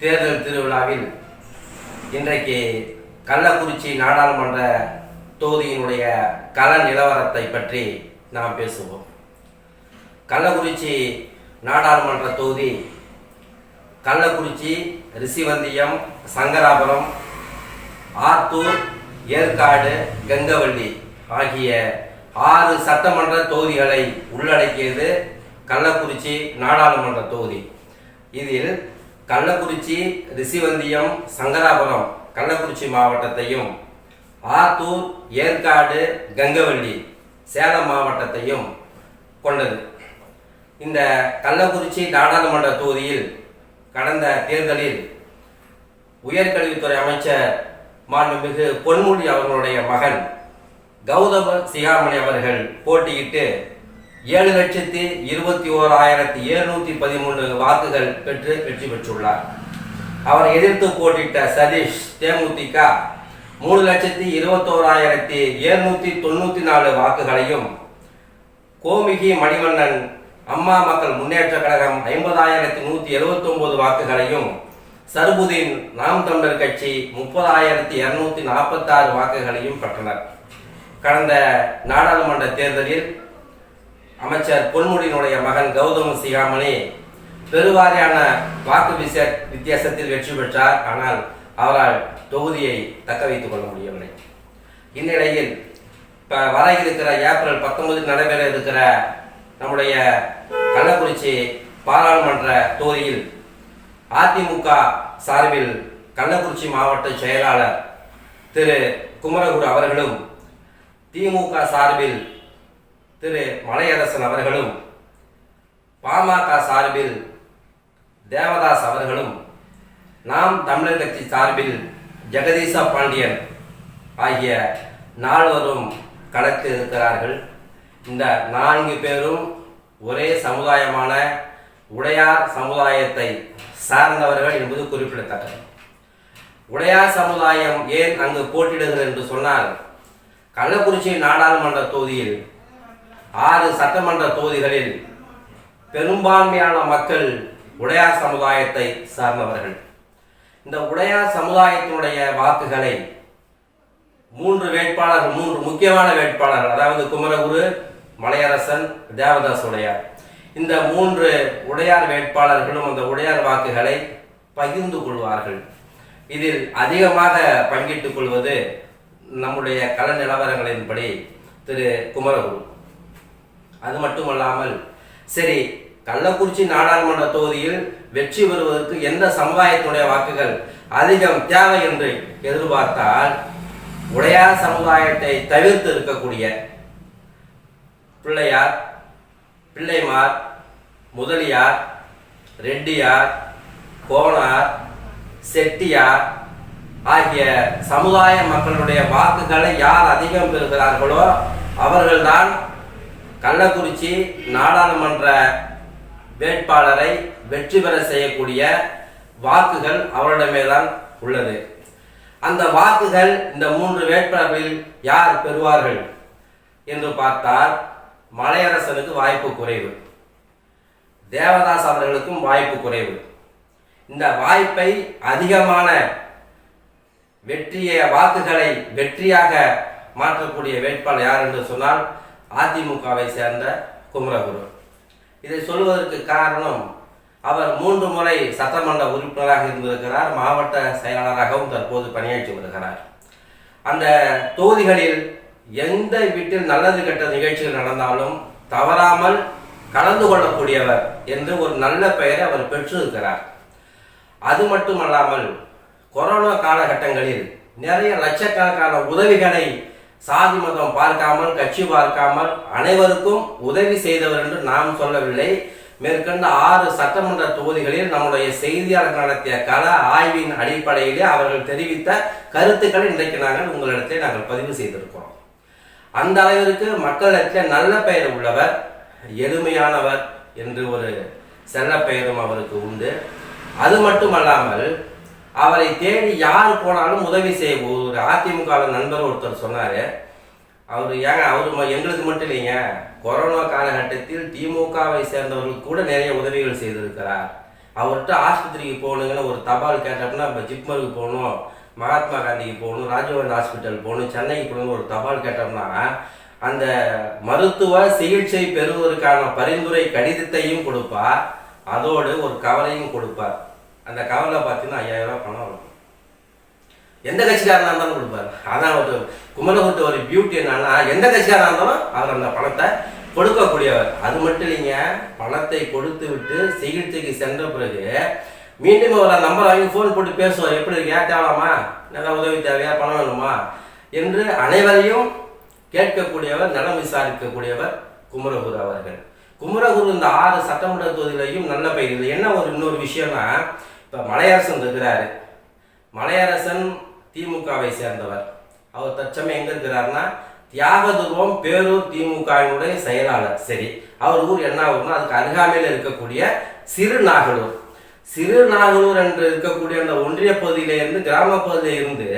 தேர்தல் திருவிழாவில் இன்றைக்கு கள்ளக்குறிச்சி நாடாளுமன்ற தொகுதியினுடைய கள நிலவரத்தை பற்றி நாம் பேசுவோம். கள்ளக்குறிச்சி நாடாளுமன்ற தொகுதி கள்ளக்குறிச்சி ரிஷிவந்தியம் சங்கராபுரம் ஆத்தூர் ஏற்காடு கங்கவள்ளி ஆகிய ஆறு சட்டமன்ற தொகுதிகளை உள்ளடக்கியது கள்ளக்குறிச்சி நாடாளுமன்ற தொகுதி. இதில் கள்ளக்குறிச்சி ரிஷிவந்தியம் சங்கராபுரம் கள்ளக்குறிச்சி மாவட்டத்தையும் ஆத்தூர் ஏற்காடு கங்கவள்ளி சேலம் மாவட்டத்தையும் கொண்டது. இந்த கள்ளக்குறிச்சி நாடாளுமன்ற தொகுதியில் கடந்த தேர்தலில் உயர்கல்வித்துறை அமைச்சர் மாண்புமிகு பொன்முடி அவர்களுடைய மகன் கௌதம சிகாமணி அவர்கள் போட்டியிட்டு ஏழு லட்சத்தி இருபத்தி ஓராயிரத்தி எழுநூத்தி பதிமூணு வாக்குகள் பெற்று வெற்றி பெற்றுள்ளார். அவரை எதிர்த்து போட்டிட்ட சதீஷ் தேமுதிக மூணு லட்சத்தி இருபத்தோராயிரத்தி எழுநூத்தி தொண்ணூத்தி நாலு வாக்குகளையும் கோமிகி மணிவண்ணன் அம்மா மக்கள் முன்னேற்ற கழகம் ஐம்பதாயிரத்தி நூத்தி எழுபத்தி ஒன்பது வாக்குகளையும் சர்புதீன் நாம் தமிழர் கட்சி முப்பதாயிரத்தி இருநூத்தி நாற்பத்தாறு வாக்குகளையும் பெற்றனர். கடந்த நாடாளுமன்ற தேர்தலில் அமைச்சர் பொன்முடியினுடைய மகன் கௌதம சிகாமணி பெருவாரியான வாக்கு விச வித்தியாசத்தில் வெற்றி பெற்றார். ஆனால் அவரால் தொகுதியை தக்க வைத்துக் கொள்ள முடியவில்லை. இந்நிலையில் இப்போ வர இருக்கிற ஏப்ரல் பத்தொன்பதில் நடைபெற இருக்கிற நம்முடைய கள்ளக்குறிச்சி பாராளுமன்ற தொகுதியில் அதிமுக சார்பில் கள்ளக்குறிச்சி மாவட்ட செயலாளர் திரு குமரகுரு அவர்களும் திமுக சார்பில் திரு மலையரசன் அவர்களும் பாமக சார்பில் தேவதாஸ் அவர்களும் நாம் தமிழர் கட்சி சார்பில் ஜெகதீச பாண்டியன் ஆகிய நால்வரும் களத்தில் இருக்கிறார்கள். இந்த நான்கு பேரும் ஒரே சமுதாயமான உடையார் சமுதாயத்தை சார்ந்தவர்கள் என்பது குறிப்பிடத்தக்கது. உடையார் சமுதாயம் ஏன் அங்கு போட்டியிடுகிறது என்று சொன்னால் கள்ளக்குறிச்சி நாடாளுமன்ற தொகுதியில் ஆறு சட்டமன்ற தொகுதிகளில் பெரும்பான்மையான மக்கள் உடையார் சமுதாயத்தை சார்ந்தவர்கள். இந்த உடையார் சமுதாயத்தினுடைய வாக்குகளை மூன்று வேட்பாளர்கள் மூன்று முக்கியமான வேட்பாளர்கள் அதாவது குமரகுரு மலையரசன் தேவதாஸ் உடையார் இந்த மூன்று உடையார் வேட்பாளர்களும் அந்த உடையார் வாக்குகளை பகிர்ந்து கொள்வார்கள். இதில் அதிகமாக பங்கிட்டுக் கொள்வது நம்முடைய கள நிலவரங்களின்படி திரு குமரகுரு. அது மட்டுமல்லாமல் சரி கள்ளக்குறிச்சி நாடாளுமன்ற தொகுதியில் வெற்றி பெறுவதற்கு எந்த சமுதாயத்துடைய வாக்குகள் அதிகம் தேவை என்று எதிர்பார்த்தால் உடையார் சமுதாயத்தை தவிர்த்து இருக்கக்கூடிய பிள்ளையார் பிள்ளைமார் முதலியார் ரெட்டியார் கோனார் செட்டியார் ஆகிய சமுதாய மக்களுடைய வாக்குகளை யார் அதிகம் பெறுகிறார்களோ அவர்கள்தான் கள்ளக்குறிச்சி நாடாளுமன்ற வேட்பாளரை வெற்றி பெற செய்யக்கூடிய வாக்குகள் அவரிடமே தான் உள்ளது. அந்த வாக்குகள் இந்த மூன்று வேட்பாளர்களில் யார் பெறுவார்கள் என்று பார்த்தால் மலையரசனுக்கு வாய்ப்பு குறைவு. தேவதாஸ் அவர்களுக்கும் வாய்ப்பு குறைவு. இந்த வாய்ப்பை அதிகமான வெற்றிய வாக்குகளை வெற்றியாக மாற்றக்கூடிய வேட்பாளர் யார் என்று சொன்னால் அதிமுகவை சேர்ந்த குமரகுரு. இதை சொல்வதற்கு காரணம் அவர் மூன்று முறை சட்டமன்ற உறுப்பினராக இருந்திருக்கிறார் மாவட்ட செயலாளராகவும் தற்போது பணியாற்றி வருகிறார். அந்த தொகுதிகளில் எந்த வீட்டில் நல்லது கெட்ட நிகழ்ச்சிகள் நடந்தாலும் தவறாமல் கலந்து கொள்ளக்கூடியவர் என்று ஒரு நல்ல பெயரை அவர் பெற்றிருக்கிறார். அது மட்டுமல்லாமல் கொரோனா காலகட்டங்களில் நிறைய லட்சக்கணக்கான உதவிகளை சாதி மதம் பார்க்காமல் கட்சி பார்க்காமல் அனைவருக்கும் உதவி செய்தவர் என்று நாம் சொல்லவில்லை. மேற்கண்ட ஆறு சட்டமன்ற தொகுதிகளில் நம்முடைய செய்தியாளர் நடத்திய கள ஆய்வின் அடிப்படையிலே அவர்கள் தெரிவித்த கருத்துக்களை இன்றைக்கு நாங்கள் உங்களிடத்தில் நாங்கள் பதிவு செய்திருக்கிறோம். அந்த அளவிற்கு மக்களிடத்தில் நல்ல பெயர் உள்ளவர் எளிமையானவர் என்று ஒரு செல்ல பெயரும் அவருக்கு உண்டு. அது மட்டுமல்லாமல் அவரை தேடி யார் போனாலும் உதவி செய்ய ஒரு அதிமுக நண்பர் ஒருத்தர் சொன்னார். அவர் ஏங்க அவர் எங்களுக்கு மட்டும் இல்லைங்க. கொரோனா காலகட்டத்தில் திமுகவை சேர்ந்தவர்களுக்கு கூட நிறைய உதவிகள் செய்திருக்கிறார். அவர்கிட்ட ஆஸ்பத்திரிக்கு போகணுங்கன்னு ஒரு தபால் கேட்டோம்னா இப்போ ஜிப்மருக்கு போகணும் மகாத்மா காந்திக்கு போகணும் ராஜீவ்காந்தி ஹாஸ்பிட்டல் போகணும் சென்னைக்கு போகணும்னு ஒரு தபால் கேட்டோம்னா அந்த மருத்துவ சிகிச்சை பெறுவதற்கான பரிந்துரை கடிதத்தையும் கொடுப்பார். அதோடு ஒரு கவலையும் கொடுப்பார். அந்த கவரில் பார்த்தீங்கன்னா ஐயாயிரம் ரூபாய் பணம் இருக்கும் எந்த கட்சிக்காரனாக இருந்தாலும் கொடுப்பாரு. அதான் ஒரு குமரகுருட்டு ஒரு பியூட்டி என்னன்னா எந்த கட்சிக்காரனாக இருந்தாலும் அவர் அந்த பணத்தை கொடுக்கக்கூடியவர். அது மட்டும் இல்லைங்க பணத்தை கொடுத்து விட்டு சிகிச்சைக்கு சென்ற பிறகு மீண்டும் ஒரு நம்பர் வாங்கி ஃபோன் போட்டு பேசுவார். எப்படி இருக்கு ஏன் தேவலாமா? நல்லா உதவி தேவையா? பணம் வேணுமா? என்று அனைவரையும் கேட்கக்கூடியவர் நலம் விசாரிக்கக்கூடியவர் குமரகுரு அவர்கள். குமரகுரு இந்த ஆறு சட்டமன்ற தொகுதிகளையும் நல்ல பயிர். என்ன ஒரு இன்னொரு விஷயம்னா இப்போ மலையரசன் இருக்கிறாரு. மலையரசன் திமுகவை சேர்ந்தவர். அவர் தற்சமயம் எங்கே இருக்கிறாருன்னா தியாகதுருவம் பேரூர் திமுகவினுடைய செயலாளர். சரி அவர் ஊர் என்ன ஊர்னா அதுக்கு அருகாமையில் இருக்கக்கூடிய சிறு நாகலூர் சிறு நாகலூர் என்று இருக்கக்கூடிய அந்த ஒன்றிய பகுதியில இருந்து கிராம பகுதியில இருந்து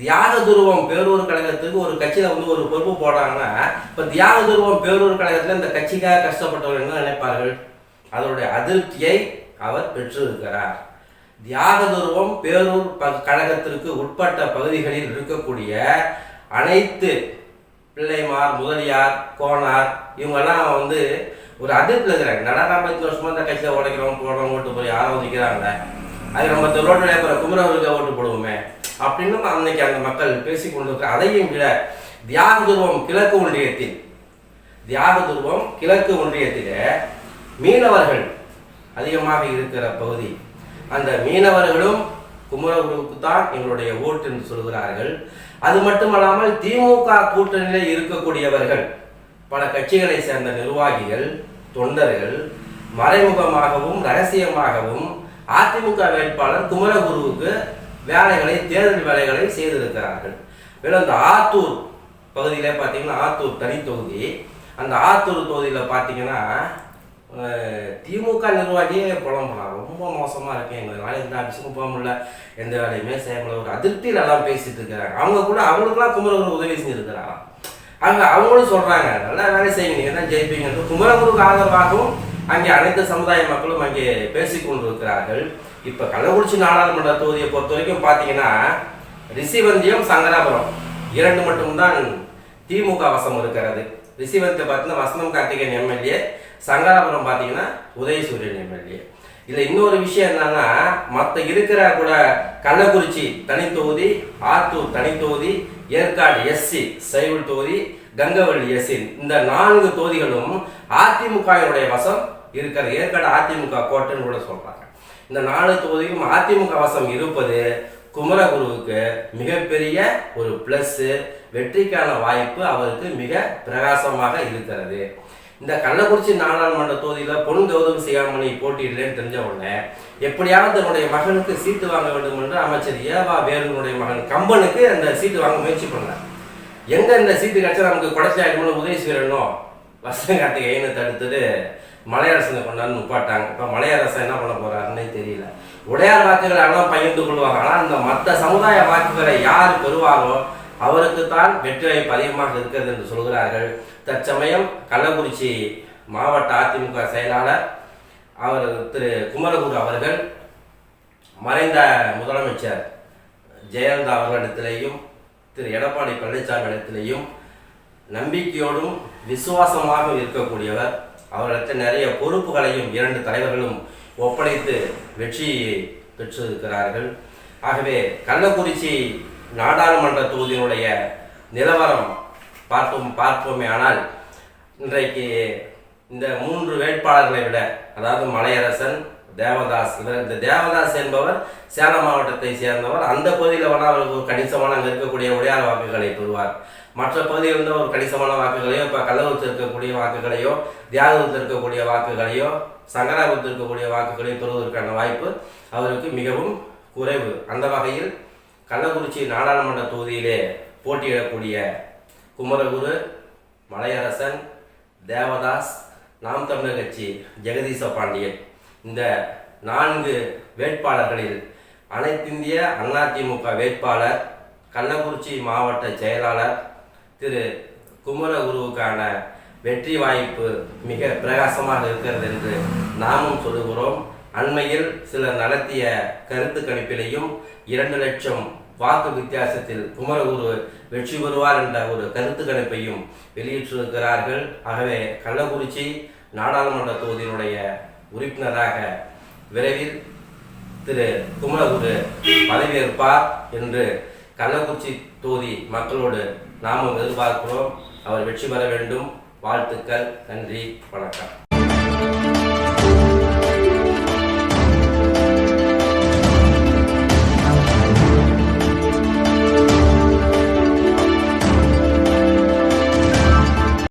தியாக துருவம் பேரூர் கழகத்துக்கு ஒரு கட்சியில வந்து ஒரு பொறுப்பு போடுறாங்கன்னா இப்ப தியாக துருவம் பேரூர் கழகத்துல இந்த கட்சிக்காக கஷ்டப்பட்டவர் என்ன நினைப்பார்கள்? அதனுடைய அதிருப்தியை அவர் பெற்றிருக்கிறார். தியாகதுருவம் பேரூர் ப- கழகத்திற்கு உட்பட்ட பகுதிகளில் இருக்கக்கூடிய அனைத்து பிள்ளைமார் முதலியார் கோனார் இவங்கெல்லாம் வந்து ஒரு அதிர்ப்பில் இருக்கிறாங்க. நடனா பத்து வருஷமா இந்த கட்சியில் உடைக்கிறவங்க போடுறவங்க ஓட்டு போய் யாரும் அது நம்ம ரோட்டில் இருக்கிற குமரவர்களுக்கு ஓட்டு போடுவோமே. அப்படின்னு அன்னைக்கு அந்த மக்கள் பேசி கொண்டு அதையும் விட தியாக துருவம் கிழக்கு ஒன்றியத்தில் தியாக துருவம் கிழக்கு ஒன்றியத்திலே மீனவர்கள் அதிகமாக இருக்கிற பகுதி அந்த மீனவர்களும் குமரகுருவுக்கு தான் எங்களுடைய ஓட்டு என்று சொல்கிறார்கள். அது மட்டுமல்லாமல் திமுக கூட்டணியில் இருக்கக்கூடியவர்கள் பல கட்சிகளை சேர்ந்த நிர்வாகிகள் தொண்டர்கள் மறைமுகமாகவும் ரகசியமாகவும் அதிமுக வேட்பாளர் குமரகுருவுக்கு வேலைகளை தேர்தல் வேலைகளை செய்திருக்கிறார்கள். மேலும் அந்த ஆத்தூர் பகுதியிலே பார்த்தீங்கன்னா ஆத்தூர் தனி தொகுதி. அந்த ஆத்தூர் தொகுதியில் பார்த்தீங்கன்னா திமுக நிர்வாகியே புலம்பலாம் ரொம்ப மோசமாக இருக்கு. வேலை எந்த ஆஃபீஸுக்கும் போக முடியல எந்த வேலையுமே செய்ய முடியல. ஒரு அதிருப்தியில் எல்லாம் பேசிட்டு இருக்கிறாங்க. அவங்க கூட அவங்களுக்குலாம் குமரகுரு உதவி செஞ்சுருக்கிறாங்க அங்கே அவங்களும் சொல்கிறாங்க நல்லா வேலை செய்யுங்க. நீங்கள் தான் ஜெயிப்பீங்க குமரகுருக்கு ஆதரவாகவும் அங்கே அனைத்து சமுதாய மக்களும் அங்கே பேசிக் இப்போ கள்ளக்குறிச்சி நாடாளுமன்ற தொகுதியை பொறுத்த வரைக்கும் பார்த்தீங்கன்னா ரிஷிவந்தியம் சங்கராபுரம் இரண்டு மட்டும்தான் திமுக வசம் இருக்கிறது. ரிஷிவந்தியம் பார்த்தீங்கன்னா வசனம் கார்த்திகேயன் எம்எல்ஏ சங்கராபுரம் பார்த்தீங்கன்னா உதயசூரியன் எம்எல்ஏ. இதில் இன்னொரு விஷயம் என்னன்னா மற்ற இருக்கிற கூட கள்ளக்குறிச்சி தனி தொகுதி ஆத்தூர் தனி தொகுதி ஏற்காடு எஸ்சி சைவல் தொகுதி கங்கவள்ளி எஸ்சி இந்த நான்கு தொகுதிகளும் அதிமுகவினுடைய வசம் இருக்கிற ஏற்காடு அதிமுக கோட்டைன்னு கூட சொல்றாங்க. இந்த நாலு தொகுதியும் அதிமுக வசம் இருப்பது குமரகுருவுக்கு மிகப்பெரிய ஒரு பிளஸ் வெற்றிக்கான வாய்ப்பு அவருக்கு மிக பிரகாசமாக இருக்கிறது. இந்த கள்ளக்குறிச்சி நாடாளுமன்ற தொகுதியில் பொன் கௌதம் சிகாமணி போட்டியிடலன்னு தெரிஞ்ச உடனே எப்படியாவது தன்னுடைய மகனுக்கு சீட்டு வாங்க வேண்டும் என்று அமைச்சர் ஏவா வேலுனுடைய மகன் கம்பனுக்கு அந்த சீட்டு வாங்க முயற்சி பண்ணார் எங்க இந்த சீட்டு கிடைச்சா நமக்கு குடச்சி உதவி உதயசீரனோ வசன கார்த்திகேயனை தடுத்தது மலையரசனை கொண்டாந்து நிப்பாட்டாங்க. இப்போ மலையரசன் என்ன பண்ண போறாருன்னே தெரியல. உடையார் வாக்குகளை எல்லாம் பகிர்ந்து கொள்வாங்க. ஆனால் அந்த மற்ற சமுதாய வாக்குகளை யார் பெறுவாரோ அவருக்கு தான் வெற்றி வாய்ப்பு அதிகமாக இருக்கிறது என்று சொல்கிறார்கள். தற்சமயம் கள்ளக்குறிச்சி மாவட்ட அதிமுக செயலாளர் அவர் திரு குமரகுரு அவர்கள் மறைந்த முதலமைச்சர் ஜெயலலிதா அவர்களிடத்திலேயும் திரு எடப்பாடி பழனிசாமி இடத்திலேயும் நம்பிக்கையோடும் விசுவாசமாக இருக்கக்கூடியவர். அவரிடத்தில் நிறைய பொறுப்புகளையும் இரண்டு தலைவர்களும் ஒப்படைத்து வெற்றியை பெற்றிருக்கிறார்கள். ஆகவே கள்ளக்குறிச்சி நாடாளுமன்ற தொகுதியினுடைய நிலவரம் பார்ப்போம் பார்ப்போமே. ஆனால் இன்றைக்கு இந்த மூன்று வேட்பாளர்களை விட அதாவது மலையரசன் தேவதாஸ் இவர் இந்த தேவதாஸ் என்பவர் சேலம் மாவட்டத்தை சேர்ந்தவர் அந்த பகுதியில் வேணால் அவருக்கு ஒரு கணிசமான அங்கே இருக்கக்கூடிய உடையார் வாக்குகளை பெறுவார். மற்ற பகுதியில் இருந்த ஒரு கணிசமான வாக்குகளையோ இப்போ கள்ளக்குறிச்சி இருக்கக்கூடிய வாக்குகளையோ தியாகத்தில் இருக்கக்கூடிய வாக்குகளையோ சங்கராபுரத்தில் இருக்கக்கூடிய வாக்குகளையோ பெறுவதற்கான வாய்ப்பு அவருக்கு மிகவும் குறைவு. அந்த வகையில் கள்ளக்குறிச்சி நாடாளுமன்ற தொகுதியிலே போட்டியிடக்கூடிய குமரகுரு மலையரசன் தேவதாஸ் நாம் தமிழர் கட்சி ஜெகதீச பாண்டியன். இந்த நான்கு வேட்பாளர்களில் அனைத்திந்திய அதிமுக வேட்பாளர் கள்ளக்குறிச்சி மாவட்ட செயலாளர் திரு குமரகுருவுக்கான வெற்றி வாய்ப்பு மிக பிரகாசமாக இருக்கிறது என்று நாமும் சொல்லுகிறோம். அண்மையில் சிலர் நடத்திய கருத்து கணிப்பிலையும் இரண்டு லட்சம் வாக்கு வித்தியாசத்தில் குமரகுரு வெற்றி பெறுவார் என்ற ஒரு கருத்து கணிப்பையும் வெளியிட்டிருக்கிறார்கள். ஆகவே கள்ளக்குறிச்சி நாடாளுமன்ற தொகுதியினுடைய உறுப்பினராக விரைவில் திரு குமரகுரு பதவியேற்பார் என்று கள்ளக்குறிச்சி தொகுதி மக்களோடு நாமும் எதிர்பார்க்கிறோம். அவர் வெற்றி பெற வேண்டும். வாழ்த்துக்கள் நன்றி வணக்கம்.